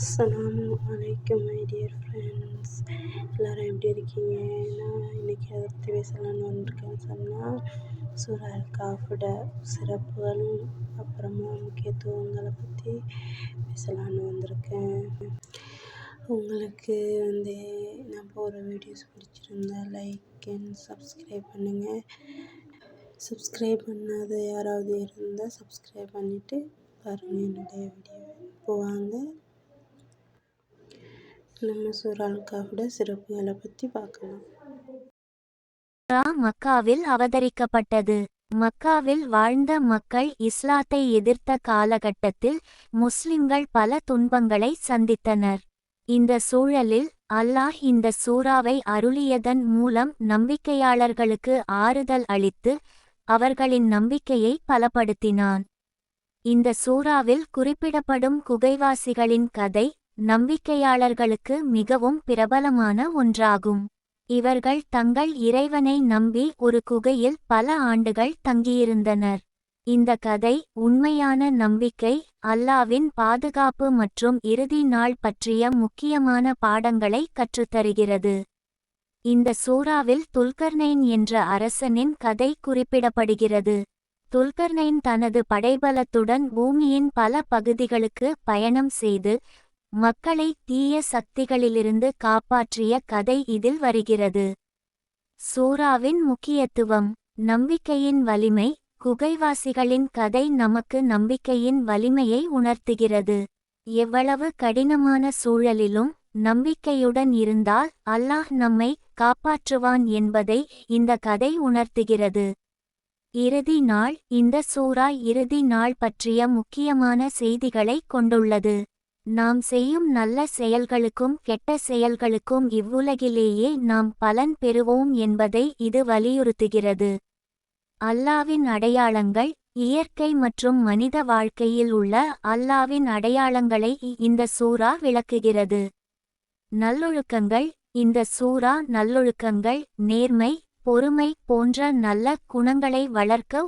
அஸ்ஸலாமு அலைக்கும் my dear friends எல்லோரும் எப்படி இருக்கீங்க? நான் இன்றைக்கி எதை பற்றி பேசலாம்னு வந்திருக்கேன்னு சொன்னால் சூரா அல் காஃபோட சிறப்புகளும் அப்புறமா முக்கியத்துவங்களை பற்றி பேசலாம்னு வந்திருக்கேன். உங்களுக்கு வந்து நான் போகிற வீடியோஸ் பிடிச்சிருந்தா லைக் அண்ட் சப்ஸ்கிரைப் பண்ணுங்கள் சப்ஸ்கிரைப் பண்ணாத யாராவது இருந்தால் சப்ஸ்கிரைப் பண்ணிவிட்டு பாருங்கள் என்னுடைய வீடியோ இப்போ வாங்க நம்ம சூரா சிறப்புகளை பற்றி பார்க்கலாம். மக்காவில் அவதரிக்கப்பட்டது. மக்காவில் வாழ்ந்த மக்கள் இஸ்லாத்தை எதிர்த்த காலகட்டத்தில் முஸ்லிம்கள் பல துன்பங்களை சந்தித்தனர். இந்த சூழலில் அல்லாஹ் இந்த சூறாவை அருளியதன் மூலம் நம்பிக்கையாளர்களுக்கு ஆறுதல் அளித்து அவர்களின் நம்பிக்கையை பலப்படுத்தினான். இந்த சூறாவில் குறிப்பிடப்படும் குகைவாசிகளின் கதை நம்பிக்கையாளர்களுக்கு மிகவும் பிரபலமான ஒன்றாகும். இவர்கள் தங்கள் இறைவனை நம்பி ஒரு குகையில் பல ஆண்டுகள் தங்கியிருந்தனர். இந்த கதை உண்மையான நம்பிக்கை அல்லாவின் பாதுகாப்பு மற்றும் இறுதி நாள் பற்றிய முக்கியமான பாடங்களை கற்றுத்தருகிறது. இந்த சூறாவில் துல்கர்னைன் என்ற அரசனின் கதை குறிப்பிடப்படுகிறது. துல்கர்னைன் தனது படைபலத்துடன் பூமியின் பல பகுதிகளுக்கு பயணம் செய்து மக்களை தீய சக்திகளிலிருந்து காப்பாற்றிய கதை இதில் வருகிறது. சூறாவின் முக்கியத்துவம் நம்பிக்கையின் வலிமை குகைவாசிகளின் கதை நமக்கு நம்பிக்கையின் வலிமையை உணர்த்துகிறது. எவ்வளவு கடினமான சூழலிலும் நம்பிக்கையுடன் இருந்தால் அல்லாஹ் நம்மை காப்பாற்றுவான் என்பதை இந்த கதை உணர்த்துகிறது. இறுதி நாள் இந்த சூறா இறுதி நாள் பற்றிய முக்கியமான செய்திகளை கொண்டுள்ளது. நாம் செய்யும் நல்ல செயல்களுக்கும் கெட்ட செயல்களுக்கும் இவ்வுலகிலேயே நாம் பலன் பெறுவோம் என்பதை இது வலியுறுத்துகிறது. அல்லாவின் அடையாளங்கள் இயற்கை மற்றும் மனித வாழ்க்கையில் உள்ள அல்லாவின் அடையாளங்களை இந்த சூறா விளக்குகிறது. நல்லொழுக்கங்கள் இந்த சூறா நல்லொழுக்கங்கள் நேர்மை பொறுமை போன்ற நல்ல குணங்களை வளர்க்க